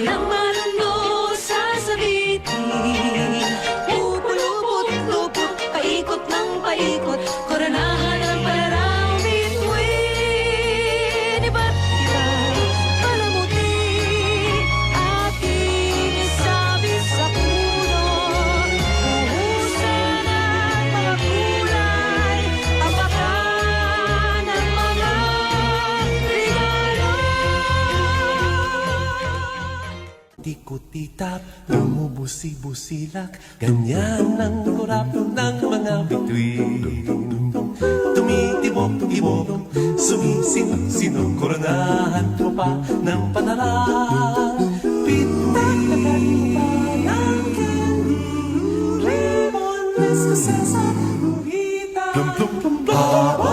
lang marunong sasabitin. Upulupot-lupot, paikot ng paikot, koronahan. tikot-titap Bumubusi-busilak Ganyan ang korapyo ng mga bituin Tumitibok-tibok Sumisinong-sinong Koronahan mo pa ng panalang Pituin Ribbon is the sense of Plum, plum, plum, plum, plum, plum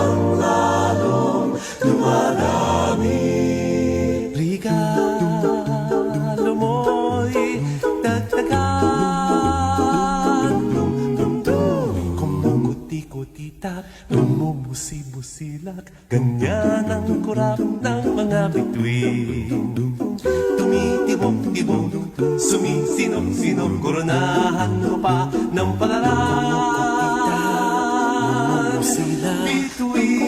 tititak Lumumusibusilak Ganyan ang kurap ng mga bituin. Tumitibok-tibok Sumisinom-sinom Koronahan mo pa ng palaran Bituin Bituin.